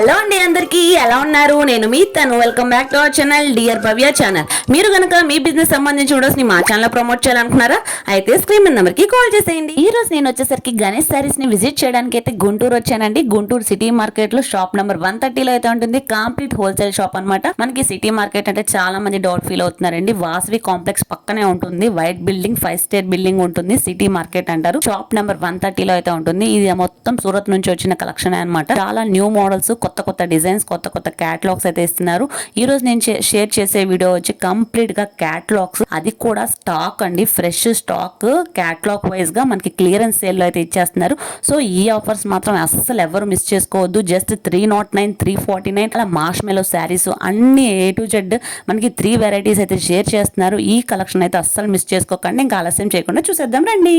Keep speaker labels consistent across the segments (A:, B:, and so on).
A: Hello అండి అందరికీ ఎలా ఉన్నారు? నేను మీ తను. Welcome back to our channel dear Bhavya channel మీరు కనుక మీ బిజినెస్ సంబంధించి వీడియోస్ని మా ఛానల్ ప్రమోట్ చేయాలనుకున్నారా అయితే స్క్రీన్ నెంబర్కి కాల్ చేసేయండి. ఈ రోజు నేను వచ్చేసరికి గణేష్ సారీస్ని విజిట్ చేయడానికి అయితే గుంటూరు వచ్చానండి. గుంటూరు సిటీ మార్కెట్లో షాప్ నెంబర్ వన్ థర్టీలో అయితే ఉంటుంది. కంప్లీట్ హోల్సేల్ షాప్ అన్నమాట. మనకి సిటీ మార్కెట్ అంటే చాలా మంది డౌట్ ఫీల్ అవుతున్నారండి. వాసవి కాంప్లెక్స్ పక్కనే ఉంటుంది. White building five star building ఉంటుంది. సిటీ మార్కెట్ అంటారు. షాప్ నెంబర్ వన్ థర్టీలో అయితే ఉంటుంది. ఇది మొత్తం సూరత్ నుంచి వచ్చిన కలెక్షన్ అన్నమాట. చాలా న్యూ మోడల్స్ కొత్త కొత్త డిజైన్స్ కొత్త కొత్త క్యాటలాగ్స్ అయితే ఇస్తున్నారు. ఈరోజు నేను షేర్ చేసే వీడియో వచ్చి కంప్లీట్గా క్యాటలాగ్స్ అది కూడా స్టాక్ అండి. ఫ్రెష్ స్టాక్ క్యాటలాగ్ వైజ్గా మనకి క్లియరెన్స్ సేల్లో అయితే ఇచ్చేస్తున్నారు. సో ఈ ఆఫర్స్ మాత్రం అస్సలు ఎవరు మిస్ చేసుకోవద్దు. Just three not nine three forty nine అలా మార్ష్ మెలో శారీస్ అన్ని ఏ టు జెడ్ మనకి త్రీ వెరైటీస్ అయితే షేర్ చేస్తున్నారు. ఈ కలెక్షన్ అయితే అస్సలు మిస్ చేసుకోకండి. ఇంకా ఆలస్యం చేయకుండా చూసేద్దాం రండి.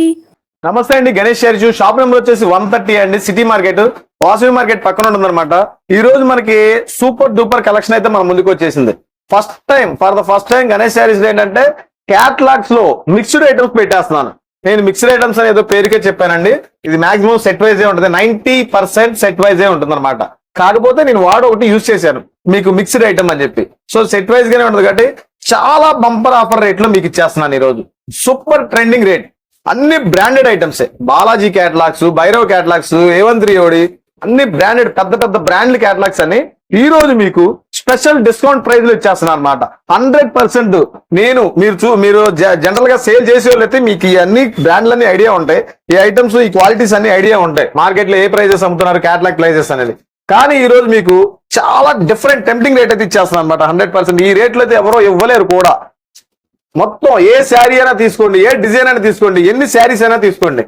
B: నమస్తే అండి. గణేష్ షారీస్ షాప్ నెంబర్ వచ్చేసి వన్ థర్టీ అండి. City market. వాసవి మార్కెట్ పక్కన ఉంటుందన్నమాట. ఈ రోజు మనకి సూపర్ డూపర్ కలెక్షన్ అయితే మన ముందుకు వచ్చేసింది. First time for the first time Ganesh sarees ఏంటంటే క్యాట్లాగ్స్లో మిక్స్డ్ ఐటమ్స్ పెట్టేస్తున్నాను. నేను మిక్స్డ్ ఐటమ్స్ అని ఏదో పేరుకే చెప్పానండి. ఇది మాక్సిమం సెట్ వైజే ఉంటుంది. నైన్టీ పర్సెంట్ సెట్ వైజే ఉంటుంది అనమాట కాకపోతే నేను వాడు ఒకటి యూజ్ చేశాను. మీకు మిక్స్డ్ ఐటమ్ అని చెప్పి. సో సెట్ వైజ్ గానే ఉంటుంది కాబట్టి చాలా బంపర్ ఆఫర్ రేట్లో మీకు ఇచ్చేస్తున్నాను ఈ రోజు. సూపర్ ట్రెండింగ్ రేట్ అన్ని branded items Balaji catalogues Bhairav catalogues A one three ఓడి అన్ని బ్రాండెడ్ పెద్ద పెద్ద బ్రాండ్ల క్యాటలాగ్స్ అని ఈ రోజు మీకు స్పెషల్ డిస్కౌంట్ ప్రైస్లో ఇచ్చేస్తున్నాను అనమాట హండ్రెడ్ పర్సెంట్ నేను మీరు చూ మీరు జనరల్గా సేల్ చేసే వాళ్ళైతే మీకు ఈ అన్ని బ్రాండ్లన్నీ ఐడియా ఉంటాయి. ఈ ఐటమ్స్ ఈ క్వాలిటీస్ అన్ని ఐడియా ఉంటాయి. మార్కెట్లో ఏ ప్రైజెస్ అమ్ముతున్నారు క్యాటలాగ్ ప్రైజెస్ అనేది. కానీ ఈ రోజు మీకు చాలా డిఫరెంట్ టెంప్టింగ్ రేట్ అయితే ఇచ్చేస్తున్నాను అనమాట హండ్రెడ్ పర్సెంట్ ఈ రేట్లు అయితే ఎవరో ఇవ్వలేరు కూడా. మొత్తం ఏ శారీ అయినా తీసుకోండి ఏ డిజైన్ అయినా తీసుకోండి ఎన్ని శారీస్ అయినా తీసుకోండి.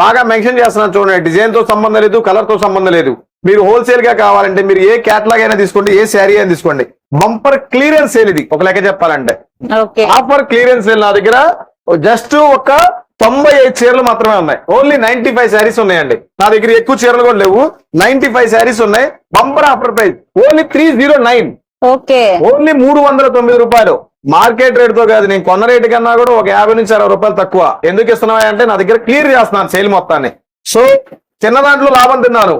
B: బాగా మెన్షన్ చేస్తున్నాను చూడండి డిజైన్తో సంబంధం లేదు కలర్తో సంబంధం లేదు. మీరు హోల్సేల్గా కావాలంటే మీరు ఏ క్యాటలాగ్ అయినా తీసుకోండి ఏ శారీ అయినా తీసుకోండి. బంపర్ క్లియరెన్స్ సేల్ ఇది ఒక లెక్క చెప్పాలంటే. ఆఫర్ క్లియరెన్స్ సేల్ నా దగ్గర జస్ట్ ఒక తొంభై ఐదు చీరలు మాత్రమే ఉన్నాయి. ఓన్లీ నైన్టీ ఫైవ్ శారీస్ ఉన్నాయండి. నా దగ్గర ఎక్కువ చీరలు కూడా లేవు. నైన్టీ ఫైవ్ శారీస్ ఉన్నాయి. Bumper offer price only three zero nine. Only మూడు వందల తొమ్మిది రూపాయలు. మార్కెట్ రేట్తో కాదు నేను కొన్న రేటు కన్నా కూడా ఒక యాభై నుంచి అరవై రూపాయలు తక్కువ. ఎందుకు ఇస్తున్నావా అంటే నా దగ్గర క్లియర్ చేస్తున్నాను సేల్ మొత్తాన్ని. సో చిన్న దాంట్లో లాభం తిన్నాను.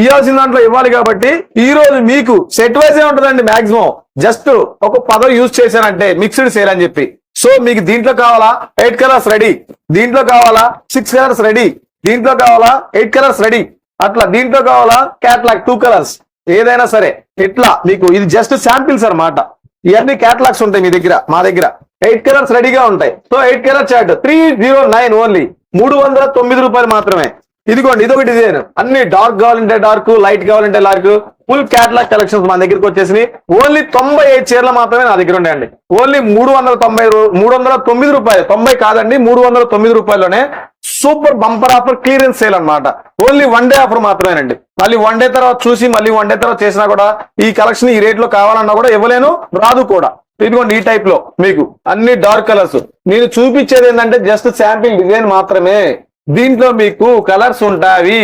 B: ఇవ్వాల్సిన దాంట్లో ఇవ్వాలి కాబట్టి ఈ రోజు మీకు సెట్ వైజ్ ఏ ఉంటుందండి మాక్సిమం? జస్ట్ ఒక పదం యూజ్ చేశానంటే మిక్స్డ్ సేల్ అని చెప్పి. సో మీకు దీంట్లో కావాలా? Eight colours ready. దీంట్లో కావాలా? Six colours ready. దీంట్లో కావాలా? Eight colours ready. అట్లా దీంట్లో కావాలా? Catalogue two colours. ఏదైనా సరే ఇట్లా మీకు ఇది జస్ట్ శాంపిల్స్ అన్నమాట. ఇవన్నీ క్యాటలాగ్స్ ఉంటాయి మీ దగ్గర మా దగ్గర. ఎయిట్ కలర్స్ రెడీగా ఉంటాయి. So eight colour chart three zero nine only మూడు వందల తొమ్మిది రూపాయలు మాత్రమే. ఇదిగోండి ఇదొక డిజైన్ అన్ని డార్క్ కావాలంటే డార్క్ లైట్ కావాలంటే లార్క్ ఫుల్ క్యాటలాగ్ కలెక్షన్స్ మన దగ్గరికి వచ్చేసి ఓన్లీ తొంభై ఐదు చీరలు మాత్రమే నా దగ్గర ఉన్నాయండి. ఓన్లీ మూడు వందల తొంభై మూడు వందల తొమ్మిది రూపాయలు. తొంభై కాదండి మూడు వందల తొమ్మిది రూపాయల్లోనే super bumper offer clearance sale అన్నమాట. ఓన్లీ వన్ డే ఆఫర్ మాత్రమేనండి. మళ్ళీ వన్ డే తర్వాత చూసి మళ్ళీ వన్ డే తర్వాత చేసినా కూడా ఈ కలెక్షన్ ఈ రేట్లో కావాలన్నా కూడా ఇవ్వలేను రాదు కూడా. ఇదిగోండి ఈ టైప్లో మీకు అన్ని డార్క్ కలర్స్ నేను చూపించేది ఏంటంటే జస్ట్ శాంపిల్ డిజైన్ మాత్రమే. దీంట్లో మీకు కలర్స్ ఉంటాయి.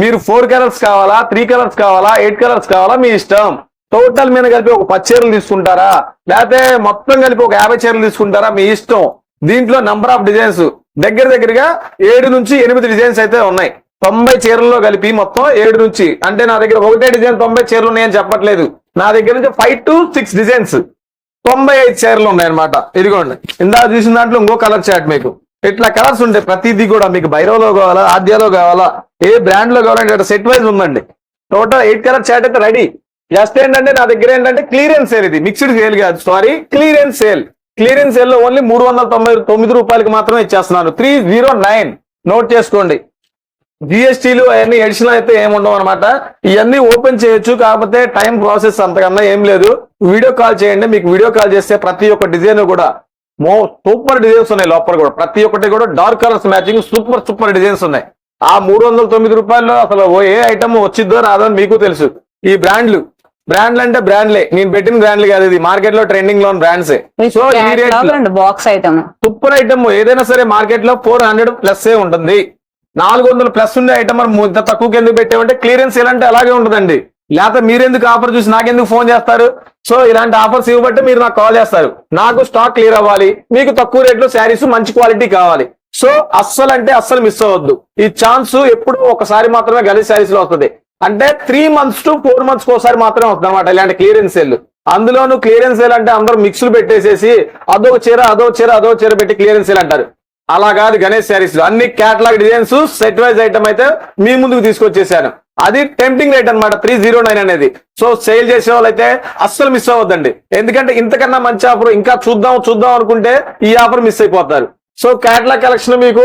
B: మీరు ఫోర్ కలర్స్ కావాలా త్రీ కలర్స్ కావాలా ఎయిట్ కలర్స్ కావాలా మీ ఇష్టం. టోటల్ మీద కలిపి ఒక పది చీరలు తీసుకుంటారా? లేకపోతే మొత్తం కలిపి ఒక యాభై చీరలు తీసుకుంటారా? మీ ఇష్టం. దీంట్లో నంబర్ ఆఫ్ డిజైన్స్ దగ్గర దగ్గరగా ఏడు నుంచి ఎనిమిది డిజైన్స్ అయితే ఉన్నాయి. తొంభై చీరల్లో కలిపి మొత్తం ఏడు నుంచి అంటే నా దగ్గర ఒకటే డిజైన్ తొంభై చీరలు ఉన్నాయని చెప్పట్లేదు. నా దగ్గర నుంచి ఫైవ్ టు సిక్స్ డిజైన్స్ తొంభై ఐదు చీరలు ఉన్నాయన్నమాట. ఇదిగోండి ఇందా చూసిన దాంట్లో ఇంకో కలర్ చాట్ మీకు. ఇట్లా కలర్స్ ఉంటాయి ప్రతిదీ కూడా మీకు బైరోలో కావాలా ఆద్యాలో కావాలా ఏ బ్రాండ్లో కావాలంటే సెట్ వైజ్ ఉందండి. టోటల్ ఎయిట్ కలర్ చాట్ అయితే రెడీ జస్ట్ ఏంటంటే నా దగ్గర ఏంటంటే క్లియరెన్స్ సేల్ ఇది. మిక్స్డ్ సేల్ కాదు sorry clearance sale clearance yellow only మూడు వందల తొంభై తొమ్మిది రూపాయలకి మాత్రమే ఇచ్చేస్తున్నాను. Three zero nine. నోట్ చేసుకోండి. జిఎస్టీలు అవన్నీ ఎడిషనల్ అయితే ఏముండవు అనమాట ఇవన్నీ ఓపెన్ చేయొచ్చు కాకపోతే టైం ప్రాసెస్ అంతకన్నా ఏం లేదు. వీడియో కాల్ చేయండి. మీకు వీడియో కాల్ చేస్తే ప్రతి ఒక్క డిజైన్ కూడా మో సూపర్ డిజైన్స్ ఉన్నాయి లోపల కూడా. ప్రతి ఒక్కటి కూడా dark colours matching super super designs ఉన్నాయి. ఆ మూడు వందల తొమ్మిది రూపాయల్లో అసలు ఓ ఏ ఐటమ్ వచ్చిద్దో రాదని మీకు తెలుసు. ఈ బ్రాండ్లు బ్రాండ్లు అంటే బ్రాండ్లే. నేను పెట్టిన బ్రాండ్లు కాదు ఇది. మార్కెట్లో ట్రెండింగ్లో బ్రాండ్స్ సో ఈ rate
A: box item
B: super item ఏదైనా సరే మార్కెట్లో ఫోర్ హండ్రెడ్ ప్లస్ ఏ ఉంటుంది. నాలుగు వందలు ప్లస్ ఉండే ఐటమ్ మరి ఇంత తక్కువకి ఎందుకు పెట్టామంటే క్లియరెన్స్ ఎలాంటి అలాగే ఉంటుందండి. లేకపోతే మీరెందుకు ఆఫర్ చూసి నాకెందుకు ఫోన్ చేస్తారు? సో ఇలాంటి ఆఫర్స్ ఇవ్వబట్టి మీరు నాకు కాల్ చేస్తారు. నాకు స్టాక్ క్లియర్ అవ్వాలి. మీకు తక్కువ రేట్లో శారీస్ మంచి క్వాలిటీ కావాలి. సో అస్సలు అంటే అస్సలు మిస్ అవ్వద్దు. ఈ ఛాన్స్ ఎప్పుడు ఒకసారి మాత్రమే గలీజ్ శారీస్లో వస్తుంది. అంటే three months to four months ఒకసారి మాత్రమే వస్తుంది అనమాట ఇలాంటి క్లియరెన్స్ సేల్ అందులోనూ క్లియరెన్స్ సేల్ అంటే అందరూ మిక్స్లు పెట్టేసేసి అదో చీర అదో చీర అదో చీర పెట్టి క్లియరెన్స్ సేల్ అంటారు. అలా కాదు గణేష్ శారీస్ అన్ని catalogue designs set wise item అయితే మీ ముందుకు తీసుకొచ్చేసాను. అది టెంప్టింగ్ రేట్ అనమాట త్రీ జీరో నైన్ అనేది. సో సేల్ చేసే వాళ్ళైతే అస్సలు మిస్ అవ్వద్దండి. ఎందుకంటే ఇంతకన్నా మంచి ఆఫర్ ఇంకా చూద్దాం చూద్దాం అనుకుంటే ఈ ఆఫర్ మిస్ అయిపోతారు. సో క్యాటలాగ్ కలెక్షన్ మీకు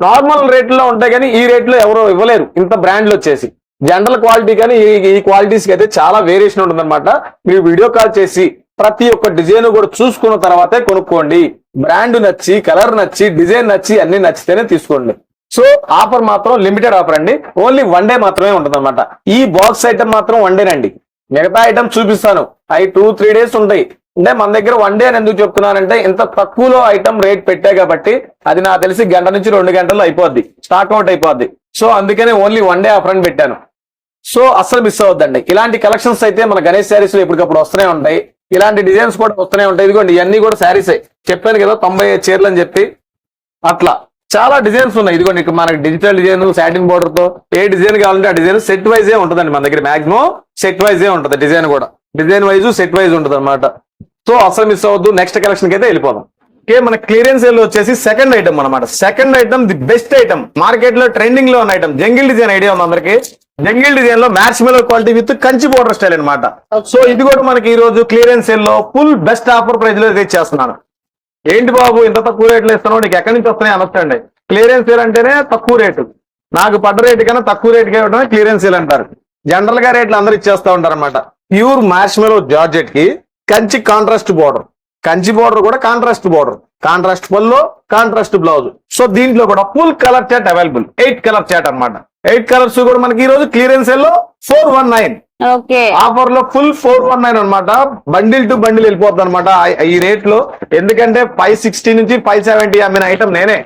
B: నార్మల్ రేట్లో ఉంటాయి కానీ ఈ రేట్లో ఎవరు ఇవ్వలేరు. ఇంత బ్రాండ్లు వచ్చేసి. జనరల్ క్వాలిటీ కానీ ఈ క్వాలిటీస్కి అయితే చాలా వేరియేషన్ ఉంటుందన్నమాట. మీరు వీడియో కాల్ చేసి ప్రతి ఒక్క డిజైన్ కూడా చూసుకున్న తర్వాతే కొనుక్కోండి. బ్రాండ్ నచ్చి కలర్ నచ్చి డిజైన్ నచ్చి అన్ని నచ్చితేనే తీసుకోండి. సో ఆఫర్ మాత్రం లిమిటెడ్ ఆఫర్ అండి. ఓన్లీ వన్ డే మాత్రమే ఉంటుంది ఈ బాక్స్ ఐటమ్ మాత్రం వన్ డేనండి మిగతా ఐటమ్ చూపిస్తాను. అవి టూ త్రీ డేస్ ఉంటాయి. అంటే మన దగ్గర వన్ డే అని ఎందుకు చెప్తున్నానంటే ఇంత తక్కువలో ఐటమ్ రేట్ పెట్టా కాబట్టి అది నాకు తెలిసి గంట నుంచి రెండు గంటల్లో అయిపోద్ది. స్టాక్ అవుట్ అయిపోద్ది. సో అందుకనే ఓన్లీ వన్ డే ఆఫర్ అని పెట్టాను. సో అస్సలు మిస్ అవద్దండి ఇలాంటి కలెక్షన్స్ అయితే మన గణేష్ శారీస్లో ఎప్పటికప్పుడు వస్తూనే ఉంటాయి. ఇలాంటి డిజైన్స్ కూడా వస్తూనే ఉంటాయి. ఇదిగోండి ఇవన్నీ కూడా శారీస్ చెప్పాను కదా తొంభై చీరలు అని చెప్పి. అట్లా. చాలా డిజైన్స్ ఉన్నాయి. ఇదిగోండి ఇక్కడ మనకి డిజిటల్ డిజైన్ సాటిన్ బోర్డర్తో. ఏ డిజైన్ కావాలంటే ఆ డిజైన్ సెట్ వైజే ఉంటుందండి మన దగ్గర. మాక్సిమం సెట్ వైజే ఉంటుంది డిజైన్ కూడా. డిజైన్ వైజ్ సెట్ వైజ్ ఉంటుంది అనమాట సో అసలు మిస్ అవ్వద్దు. నెక్స్ట్ కలెక్షన్కి అయితే వెళ్ళిపోదాం. ఓకే మన క్లియరెన్స్ సేల్ వచ్చేసి సెకండ్ ఐటమ్ అన్నమాట. Second item the best item మార్కెట్లో ట్రెండింగ్లో ఉన్న ఐటమ్ జంగిల్ డిజైన్ ఐడియా ఉంది అందరికి. జంగిల్ డిజైన్లో marshmallow quality with Kanchi border style అన్నమాట. సో ఇది కూడా మనకి ఈ రోజు క్లియరెన్స్ సేల్లో ఫుల్ బెస్ట్ ఆఫర్ ప్రైస్లో రీచ్ చేస్తున్నాను ఏంటి బాబు ఇంత తక్కువ రేట్లు ఇస్తున్నావు? నీకు ఎక్కడి నుంచి వస్తున్నాయి? అనొచ్చండి క్లియరెన్స్ సేల్ అంటేనే తక్కువ రేటు నాకు పడ్డ రేటు కన్నా తక్కువ రేటుకి ఇవ్వడమే క్లియరెన్స్ సేల్ అంటారు. జనరల్గా రేట్లు అందరూ ఇచ్చేస్తా ఉంటారు అనమాట pure marshmallow జార్జెట్కి Kanchi contrast border Kanchi border కూడా కాంట్రాస్ట్ బోర్డర్. కాంట్రాస్ట్ పల్లో కాంట్రాస్ట్ బ్లౌజ్ సో దీంట్లో కూడా full colour chart available eight colour chart అన్నమాట. ఎయిట్ కలర్స్ కూడా మనకి ఈ రోజు క్లియరెన్స్లో ఫోర్ వన్ నైన్ ఆఫర్లో ఫుల్ ఫోర్ వన్ నైన్ అనమాట బండిల్ టు బండిల్ వెళ్ళిపోతుంది అనమాట ఈ రేట్లో. ఎందుకంటే ఫైవ్ సిక్స్టీ నుంచి ఫైవ్ సెవెంటీ అమ్మిన ఐటమ్ నేనే.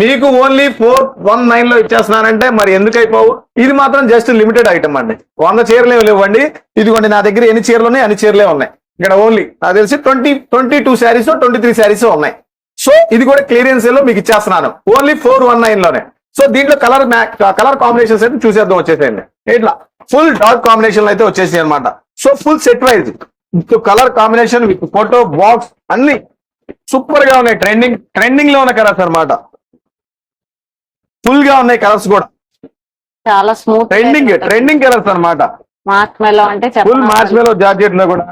B: మీకు ఓన్లీ ఫోర్ వన్ నైన్లో ఇచ్చేస్తున్నానంటే మరి ఎందుకు అయిపోవు? ఇది మాత్రం జస్ట్ లిమిటెడ్ ఐటమ్ అండి. వంద చీరలే లేవండి. ఇదిగోండి నా దగ్గర ఎన్ని చీరలు ఉన్నాయి? అన్ని చీరలే ఉన్నాయి. ఇక్కడ ఓన్లీ నాకు తెలిసి twenty twenty two sarees twenty three sarees ఉన్నాయి. సో ఇది కూడా క్లియరెన్స్లో మీకు ఇచ్చేస్తున్నాను. ఓన్లీ ఫోర్ వన్ నైన్లోనే. సో దీంట్లో కలర్ కలర్ కాంబినేషన్స్ అయితే చూసేద్దాం వచ్చేసేయండి. ఇట్లా. ఫుల్ డార్క్ కాంబినేషన్ అయితే వచ్చేసాయి అనమాట so full set wise with colour combination with photo box అన్ని సూపర్గా ఉన్నాయి. ట్రెండింగ్ ట్రెండింగ్లో ఉన్న కలర్స్ అన్నమాట. ఫుల్గా ఉన్నాయి కలర్స్ కూడా.
C: చాలా స్మూత్
B: ట్రెండింగ్ ట్రెండింగ్ కలర్స్ అన్నమాట.
C: మార్క్ మెలో అంటే
B: ఫుల్ మ్యాచ్ మేలో జార్జెట్లో కూడా.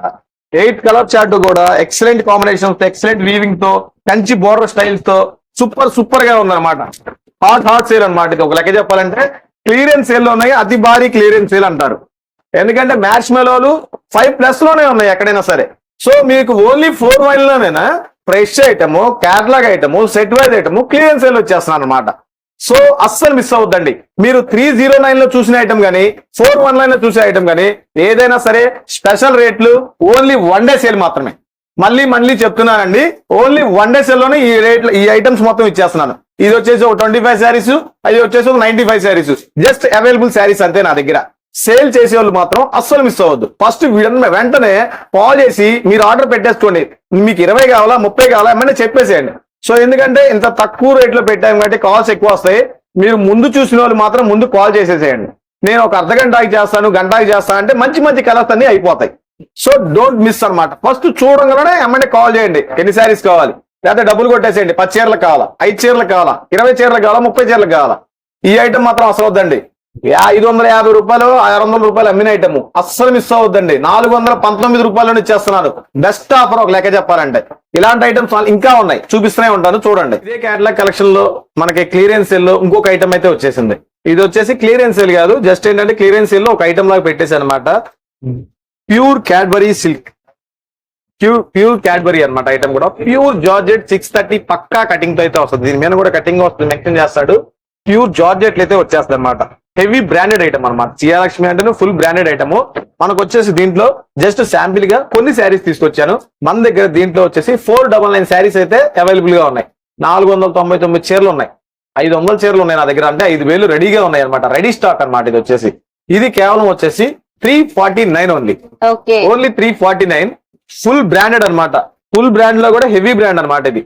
B: ఎయిట్ కలర్ చార్ట్ కూడా ఎక్సలెంట్ కాంబినేషన్స్ ఎక్సలెంట్ వీవింగ్తో కంచి బోర్డర్ స్టైల్స్తో సూపర్ సూపర్గా ఉందన్నమాట. హాట్ హాట్ సేల్ అనమాట ఇది. ఒక లెక్క చెప్పాలంటే క్లియరెన్స్ సేల్లో ఉన్నాయి అతి భారీ క్లియరెన్స్ సేల్ అంటారు. ఎందుకంటే మ్యాచ్ మెలోలు ఫైవ్ ప్లస్లోనే ఉన్నాయి ఎక్కడైనా సరే. సో మీకు only four nine లోనేనా? Fresh item catalogue item set wise item clearance sale వచ్చేస్తున్నాను అనమాట సో అస్సలు మిస్ అవుద్దండి మీరు త్రీ జీరో నైన్లో చూసిన ఐటమ్ కానీ ఫోర్ వన్ నైన్లో చూసే ఐటమ్ కానీ ఏదైనా సరే స్పెషల్ రేట్లు ఓన్లీ వన్ డే సేల్ మాత్రమే. మళ్ళీ మళ్ళీ చెప్తున్నానండి ఓన్లీ వన్ డే సేల్లోనే ఈ రేట్ ఈ ఐటమ్స్ మొత్తం ఇచ్చేస్తున్నాను. ఇది వచ్చేసి ఒక ట్వంటీ ఫైవ్ శారీస్ అది వచ్చేసి ఒక ninety five sarees just available sarees అంతే నా దగ్గర. సేల్ చేసే వాళ్ళు మాత్రం అస్సలు మిస్ అవ్వద్దు. ఫస్ట్ వెంటనే కాల్ చేసి మీరు ఆర్డర్ పెట్టేసుకోండి. మీకు ఇరవై కావాలా ముప్పై కావాలా ఏమైనా చెప్పేసేయండి. సో ఎందుకంటే ఇంత తక్కువ రేట్లో పెట్టాం కాబట్టి కాల్స్ ఎక్కువ వస్తాయి. మీరు ముందు చూసిన వాళ్ళు మాత్రం ముందు కాల్ చేసేసేయండి. నేను ఒక అర్ధ గంటకి చేస్తాను గంటకి చేస్తాను అంటే మంచి మంచి కలర్స్ అన్ని అయిపోతాయి. సో డోంట్ మిస్ అన్నమాట. ఫస్ట్ చూడంగానే ఎమ్మంటే కాల్ చేయండి. ఎన్ని శారీస్ కావాలి? లేకపోతే డబ్బులు కొట్టేసేయండి. పది చీరలు కావాలా? ఐదు చీరలు కావాలా? ఇరవై చీరలు కావాలా? ముప్పై చీరలు కావాలా? ఈ ఐటమ్ మాత్రం అసలు వద్దండి. ఐదు వందల యాభై రూపాయలు ఆరు వందల రూపాయలు అమ్మిన ఐటమ్. అస్సలు మిస్ అవ్వద్దండి. నాలుగు వందల పంతొమ్మిది రూపాయలు ఇచ్చేస్తున్నాను బెస్ట్ ఆఫర్ ఒక లెక్క చెప్పాలంటే. ఇలాంటి ఐటమ్స్ ఇంకా ఉన్నాయి. చూపిస్తూనే ఉంటాను. చూడండి. ఇదే క్యాటలాగ్ కలెక్షన్లో మనకి క్లియరెన్స్ సెల్లో ఇంకొక ఐటమ్ అయితే వచ్చేసింది. ఇది వచ్చేసి క్లియరెన్స్ సెల్ కాదు. జస్ట్ ఏంటంటే క్లియరెన్స్ సెల్లో ఒక ఐటమ్ లాగా పెట్టేసి అనమాట pure Cadbury silk pure pure Cadbury అన్నమాట ఐటమ్ కూడా. ప్యూర్ జార్జెట్ సిక్స్ థర్టీ పక్కా కటింగ్తో అయితే వస్తుంది. దీని మీద కూడా కటింగ్ వస్తుంది. మెన్షన్ చేస్తాడు. ప్యూర్ జార్జెట్లు అయితే వచ్చేస్తుంది అనమాట హెవీ బ్రాండెడ్ ఐటమ్ అనమాట సియాలక్ష్మి అంటే ఫుల్ బ్రాండెడ్ ఐటమ్. మనకు వచ్చేసి దీంట్లో జస్ట్ శాంపిల్గా కొన్ని శారీస్ తీసుకొచ్చాను. మన దగ్గర దీంట్లో వచ్చేసి ఫోర్ డబల్ నైన్ శారీస్ అయితే అవైలబుల్గా ఉన్నాయి. నాలుగు వందల తొంభై తొమ్మిది చీరలు ఉన్నాయి. ఐదు వందల చీరలు ఉన్నాయి నా దగ్గర. అంటే ఐదు వేలు రెడీగా ఉన్నాయి అనమాట రెడీ స్టాక్ అన్నమాట ఇది వచ్చేసి. ఇది కేవలం వచ్చేసి three forty nine only only three forty nine full branded అన్నమాట. ఫుల్ బ్రాండ్లో కూడా హెవీ బ్రాండ్ అన్నమాట ఇది.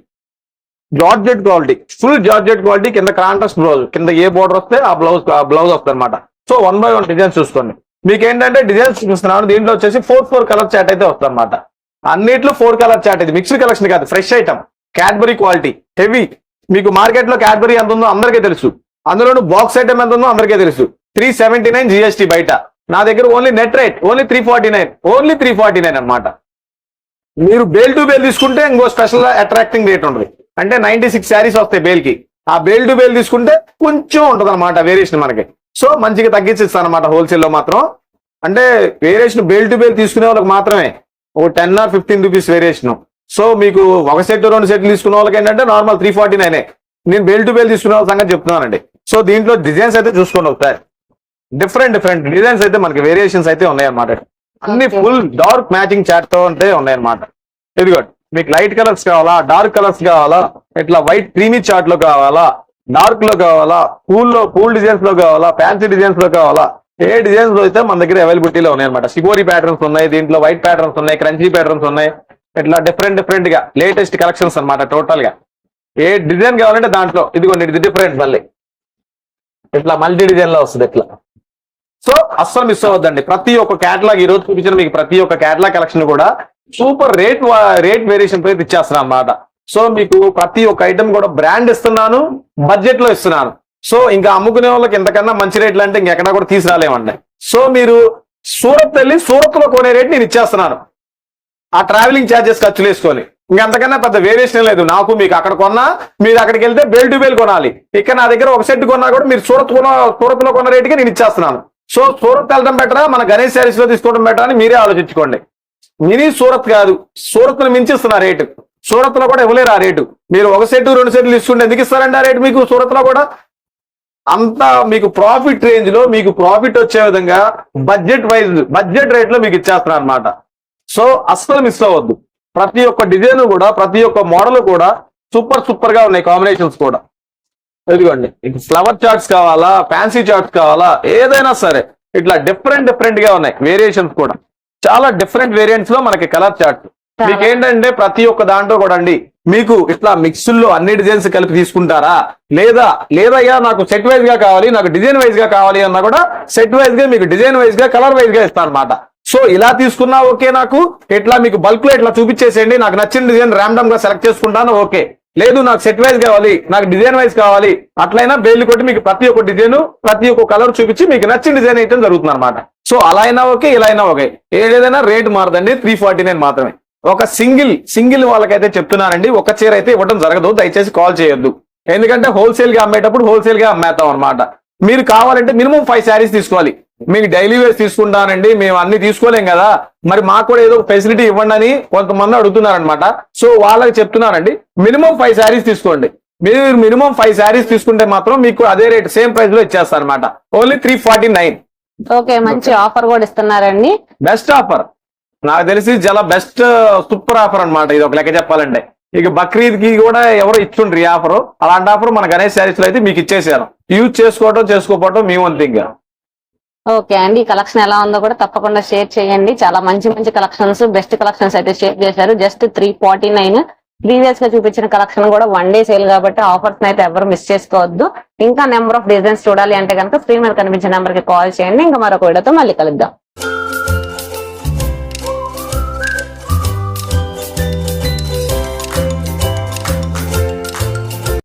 B: Georgette quality full georgette quality కింద కాంట్రాస్ట్ బ్లౌజ్ కింద ఏ బోర్డర్ వస్తే ఆ బ్లౌజ్ ఆ బ్లౌజ్ వస్తుంది అనమాట so one by one designs చూసుకోండి. మీకు ఏంటంటే డిజైన్స్ చూపిస్తున్నాను దీంట్లో వచ్చేసి ఫోర్ ఫోర్ కలర్ చాట్ అయితే వస్తుంది అనమాట అన్నిట్లో ఫోర్ కలర్ చాట్ ఇది మిక్స్డ్ కలెక్షన్ కాదు fresh item Cadbury quality heavy మీకు మార్కెట్లో క్యాడ్బరీ ఎంత ఉందో అందరికీ తెలుసు. అందులోనూ బాక్స్ ఐటమ్ ఎంత ఉందో అందరికీ తెలుసు. త్రీ సెవెంటీ నైన్ జిఎస్టీ బయట. నా దగ్గర only net rate only three forty nine only three forty nine అనమాట మీరు బేల్ టు బేల్ తీసుకుంటే ఇంకో స్పెషల్ అట్రాక్టింగ్ రేట్ ఉంటుంది. అంటే నైన్టీ సిక్స్ శారీస్ వస్తాయి బేల్కి. ఆ బేల్ టు బేల్ తీసుకుంటే కొంచెం ఉంటుంది అనమాట వేరియేషన్ మనకి. సో మంచిగా తగ్గించి ఇస్తాను అనమాట హోల్సేల్లో మాత్రం. అంటే వేరియేషన్ బేల్ టు బేల్ తీసుకునే వాళ్ళకి మాత్రమే. ఒక ten or fifteen rupees variation so మీకు ఒక సెట్ రెండు సెట్లు తీసుకునే వాళ్ళకి ఏంటంటే నార్మల్ త్రీ ఫార్టీ నైనే నేను బేల్ టు బేల్ తీసుకునే వాళ్ళ సంగతి చెప్తున్నానండి. సో దీంట్లో డిజైన్స్ అయితే చూసుకోండి ఒకసారి. డిఫరెంట్ డిఫరెంట్ డిజైన్స్ అయితే మనకి వేరియేషన్స్ అయితే ఉన్నాయి అన్నమాట అన్ని ఫుల్ డార్క్ మ్యాచింగ్ చాట్ అంటే ఉన్నాయి అన్నమాట ఇదిగోండి. మీకు లైట్ కలర్స్ కావాలా డార్క్ కలర్స్ కావాలా ఇట్లా వైట్ క్రీమీ చార్ట్లో కావాలా డార్క్లో కావాలా పూల్లో పూల్ డిజైన్స్లో కావాలా ఫ్యాన్సీ డిజైన్స్లో కావాలా ఏ డిజైన్స్లో అయితే మన దగ్గర అవైలబిలిటీలో ఉన్నాయి అనమాట షిబోరి ప్యాటర్న్స్ ఉన్నాయి దీంట్లో వైట్ ప్యాటర్న్స్ ఉన్నాయి క్రంచీ ప్యాటర్న్స్ ఉన్నాయి ఇట్లా డిఫరెంట్ డిఫరెంట్గా లేటెస్ట్ కలెక్షన్స్ అనమాట టోటల్గా. ఏ డిజైన్ కావాలంటే దాంట్లో ఇదిగోండి ఇది డిఫరెంట్ మళ్ళీ. ఇట్లా మల్టీ డిజైన్లో వస్తుంది ఇట్లా. సో అస్సలు మిస్ అవ్వద్దండి. ప్రతి ఒక్క క్యాటలాగ్ ఈ రోజు చూపించిన మీకు ప్రతి ఒక్క క్యాటలాగ్ కలెక్షన్ కూడా సూపర్ రేట్ రేట్ వేరియేషన్తో ఇచ్చేస్తున్నాను అనమాట సో మీకు ప్రతి ఒక్క ఐటమ్ కూడా బ్రాండ్ ఇస్తున్నాను బడ్జెట్లో ఇస్తున్నాను. సో ఇంకా అమ్ముకునే వాళ్ళకి ఇంతకన్నా మంచి రేట్లు అంటే ఇంకెక్కడా కూడా తీసుకురాలేమండి. సో మీరు సూరత్ వెళ్ళి సూరత్లో కొనే రేట్ నేను ఇచ్చేస్తున్నాను. ఆ ట్రావెలింగ్ ఛార్జెస్ ఖర్చులు వేసుకొని. ఇంకంతకన్నా పెద్ద వేరియేషన్ లేదు. నాకు మీకు అక్కడ కొన్నా మీరు అక్కడికి వెళ్తే బేల్ టు బేల్ కొనాలి. ఇక్కడ నా దగ్గర ఒక సెట్ కొన్నా కూడా మీరు సూరత్ కొన్న సూరత్లో కొన్న రేటుకి నేను ఇచ్చేస్తున్నాను. సో సూరత్ వెళ్ళడం బెటరా మన గణేష్ శారీస్లో తీసుకోవడం బెటర్ అని మీరే ఆలోచించుకోండి. మినీ సూరత్ కాదు. సూరత్ను మించిస్తున్న రేటు. సూరత్లో కూడా ఇవ్వలేరు ఆ రేటు. మీరు ఒక సెట్ రెండు సెట్లు ఇస్తుండే ఎందుకు ఇస్తారండి ఆ రేటు మీకు సూరత్లో కూడా? అంత మీకు ప్రాఫిట్ రేంజ్లో మీకు ప్రాఫిట్ వచ్చే విధంగా బడ్జెట్ వైజ్ బడ్జెట్ రేట్లో మీకు ఇచ్చేస్తున్నారు అనమాట సో అస్సలు మిస్ అవ్వద్దు. ప్రతి ఒక్క డిజైన్ కూడా ప్రతి ఒక్క మోడల్ కూడా సూపర్ సూపర్గా ఉన్నాయి కాంబినేషన్స్ కూడా. ఇదిగోండి ఫ్లవర్ చార్ట్స్ కావాలా ఫ్యాన్సీ చార్ట్స్ కావాలా ఏదైనా సరే ఇట్లా డిఫరెంట్ డిఫరెంట్గా ఉన్నాయి. వేరియేషన్స్ కూడా. చాలా డిఫరెంట్ వేరియంట్స్లో మనకి కలర్ చార్ట్ మీకు ఏంటంటే ప్రతి ఒక్క దాంట్లో కూడా అండి మీకు ఇట్లా మిక్స్డ్ అన్ని డిజైన్స్ కలిపి తీసుకుంటారా? లేదా లేదయ్యా నాకు సెట్ వైజ్గా కావాలి నాకు డిజైన్ వైజ్గా కావాలి అన్నా కూడా సెట్ వైజ్గా మీకు డిజైన్ వైజ్గా కలర్ వైజ్గా ఇస్తాను అనమాట సో ఇలా తీసుకున్నా ఓకే నాకు. ఇట్లా మీకు బల్క్లో ఇట్లా చూపించేసేయండి నాకు నచ్చిన డిజైన్ ర్యాండమ్గా సెలెక్ట్ చేసుకుంటాను ఓకే. లేదు నాకు సెట్ వైజ్ కావాలి నాకు డిజైన్ వైజ్ కావాలి. అట్లయినా బేలు కొట్టి మీకు ప్రతి ఒక్క డిజైన్ ప్రతి ఒక్క కలర్ చూపించి మీకు నచ్చిన డిజైన్ అయితే జరుగుతుంది అనమాట సో అలా అయినా ఓకే ఇలా అయినా ఓకే. ఏదైనా రేట్ మారదండి త్రీ ఫార్టీ నైన్ మాత్రమే. ఒక సింగిల్ సింగిల్ వాళ్ళకైతే చెప్తున్నానండి ఒక చీర అయితే ఇవ్వడం జరగదు దయచేసి కాల్ చేయొద్దు. ఎందుకంటే హోల్సేల్గా అమ్మేటప్పుడు హోల్సేల్గా అమ్మేస్తాం అనమాట మీరు కావాలంటే మినిమం ఫైవ్ శారీస్ తీసుకోవాలి. మీకు డైలీ వేస్ తీసుకుంటానండి మేము అన్ని తీసుకోలేం కదా. మరి మాకు కూడా ఏదో ఫెసిలిటీ ఇవ్వండి అని కొంతమంది అడుగుతున్నారనమాట సో వాళ్ళకి చెప్తున్నానండి మినిమం ఫైవ్ శారీస్ తీసుకోండి. మీరు మినిమం ఫైవ్ శారీస్ తీసుకుంటే మాత్రం మీకు అదే రేట్ సేమ్ ప్రైస్లో ఇచ్చేస్తారు అనమాట only three forty nine
C: okay మంచి ఆఫర్ కూడా ఇస్తున్నారండి.
B: బెస్ట్ ఆఫర్ నాకు తెలిసి చాలా బెస్ట్ సూపర్ ఆఫర్ అన్నమాట ఇది ఒక లెక్క చెప్పాలంటే. ఇక బక్రీద్కి కూడా ఎవరు ఇచ్చుండ్రు ఈ ఆఫర్ అలాంటి ఆఫర్ మన గణేష్ శారీస్లో అయితే మీకు ఇచ్చేసాను. యూజ్ చేసుకోవటం చేసుకోకపోవటం మీ వంతు ఇంకా.
C: ఓకే అండి. ఈ కలెక్షన్ ఎలా ఉందో కూడా తప్పకుండా షేర్ చేయండి. చాలా మంచి మంచి కలెక్షన్స్ బెస్ట్ కలెక్షన్స్ అయితే షేర్ చేశారు. Just three forty nine. ప్రీవియస్గా చూపించిన కలెక్షన్ కూడా వన్ డే సేల్ కాబట్టి ఆఫర్స్ అయితే ఎవరు మిస్ చేసుకోవద్దు. ఇంకా నెంబర్ ఆఫ్ డిజైన్స్ చూడాలి అంటే కనుక స్క్రీన్ మీద కనిపించే నెంబర్కి కాల్ చేయండి. ఇంకా మరొక వీడియోతో మళ్ళీ కలుద్దాం.